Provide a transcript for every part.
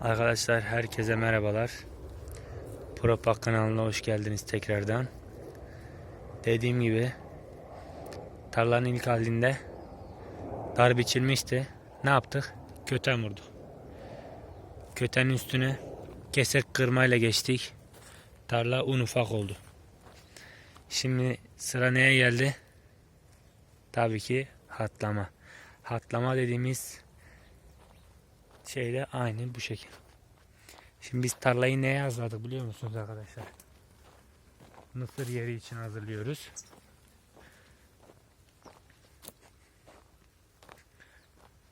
Arkadaşlar herkese merhabalar. Propak kanalına hoş geldiniz tekrardan. Dediğim gibi tarlanın ilk halinde dar biçilmişti. Ne yaptık? Köten vurduk. Kötenin üstüne kesek kırmayla geçtik. Tarla un ufak oldu. Şimdi sıra neye geldi? Tabii ki hatlama. Hatlama dediğimiz şey de aynı bu şekil. Şimdi biz tarlayı neye hazırladık biliyor musunuz arkadaşlar? Mısır yeri için hazırlıyoruz.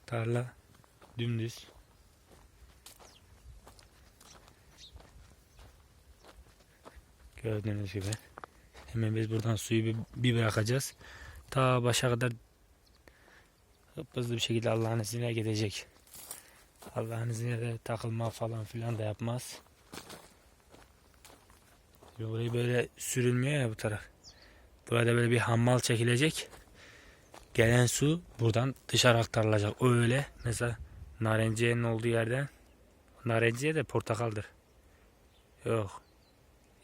Tarla dümdüz. Gördüğünüz gibi. Hemen biz buradan suyu bir, bir bırakacağız. Ta başa kadar hızlı bir şekilde Allah'ın izniyle gidecek. Allah'ın izniyle takılma falan filan da yapmaz. Burayı böyle sürülmüyor ya bu taraf. Burada böyle bir hammal çekilecek. Gelen su buradan dışarı aktarılacak. Öyle mesela narenciyenin olduğu yerden narenciye de portakaldır. Yok.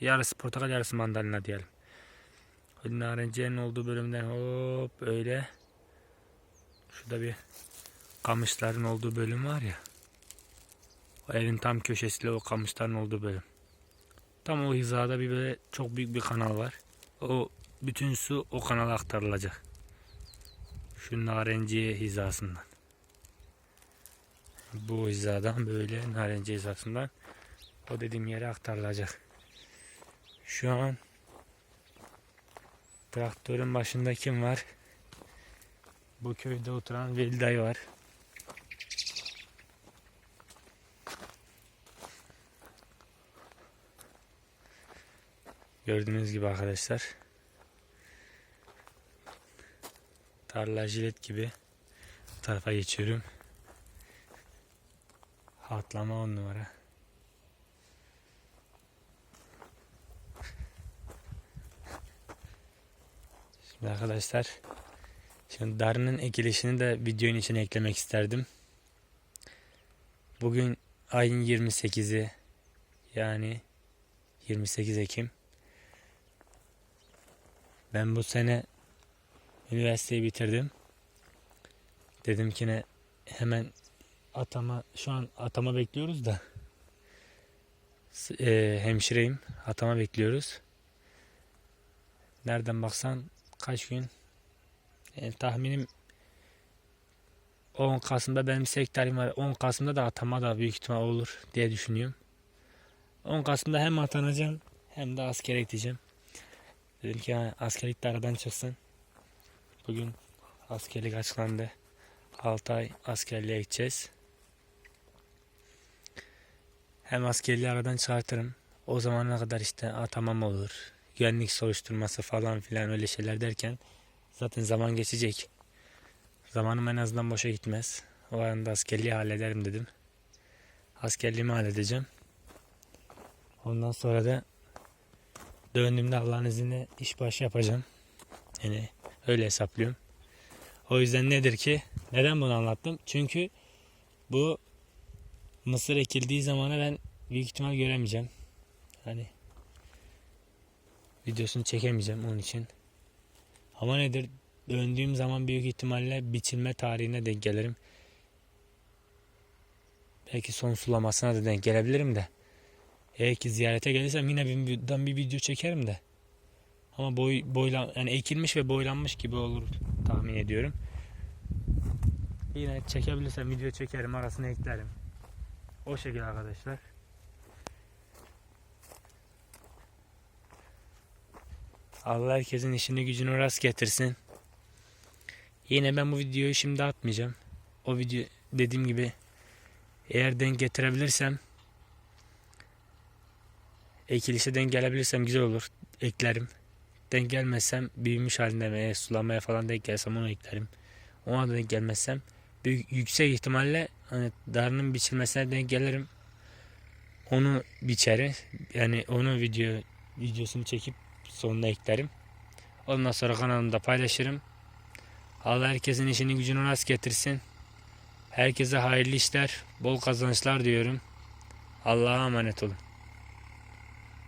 Yarısı portakal yarısı mandalina diyelim. Narenciyenin olduğu bölümden hop öyle. Şurada bir kamışların olduğu bölüm var ya. Evin tam köşesiyle o kamışların olduğu bölüm. Tam o hizada bir böyle çok büyük bir kanal var. O bütün su o kanala aktarılacak. Şu narenciye hizasından. Bu hizadan böyle narenciye hizasından o dediğim yere aktarılacak. Şu an traktörün başında kim var? Bu köyde oturan Veli dayı var. Gördüğünüz gibi arkadaşlar. Tarla jilet gibi bu tarafa geçiyorum. Hatlama on numara. Şimdi arkadaşlar Şimdi darının ekilişini de videonun içine eklemek isterdim. Bugün ayın 28'i yani 28 Ekim. Ben bu sene üniversiteyi bitirdim. Dedim ki ne hemen atama şu an atama bekliyoruz da e, hemşireyim atama bekliyoruz. Nereden baksan kaç gün yani tahminim 10 Kasım'da benim sekterim var. 10 Kasım'da da atama da büyük ihtimal olur diye düşünüyorum. 10 Kasım'da hem atanacağım hem de askere gideceğim. Dedim ki askerlik aradan çıksın. Bugün askerlik açıklandı. 6 ay askerliğe gideceğiz. Hem askerliği aradan çıkartırım. O zamana kadar işte atamam olur. Güvenlik soruşturması falan filan öyle şeyler derken Zaten zaman geçecek. Zamanım en azından boşa gitmez. O anda askerliği hallederim dedim. Askerliğimi halledeceğim. Ondan sonra da döndüğümde Allah'ın izniyle iş başı yapacağım. Yani öyle hesaplıyorum. O yüzden nedir ki? Neden bunu anlattım? Çünkü bu mısır ekildiği zamana ben büyük ihtimal göremeyeceğim. Hani videosunu çekemeyeceğim onun için. Ama nedir? Döndüğüm zaman büyük ihtimalle biçilme tarihine denk gelirim. Belki son sulamasına da denk gelebilirim de. Eğer ziyarete gelirsem yine bir, bir video çekerim de. Ama boy, boylan, yani ekilmiş ve boylanmış gibi olur tahmin ediyorum. Yine çekebilirsem video çekerim arasına eklerim. O şekilde arkadaşlar. Allah herkesin işini gücünü rast getirsin. Yine ben bu videoyu şimdi atmayacağım. O video dediğim gibi eğer denk getirebilirsem ekilişe denk gelebilirsem güzel olur. Eklerim. Denk gelmezsem büyümüş halinde veya sulamaya falan denk gelsem onu eklerim. Ona da denk gelmezsem büyük, yüksek ihtimalle hani darının biçilmesine denk gelirim. Onu biçeri yani onu video videosunu çekip sonuna eklerim. Ondan sonra kanalımda paylaşırım. Allah herkesin işini gücünü rast getirsin. Herkese hayırlı işler, bol kazançlar diyorum. Allah'a emanet olun.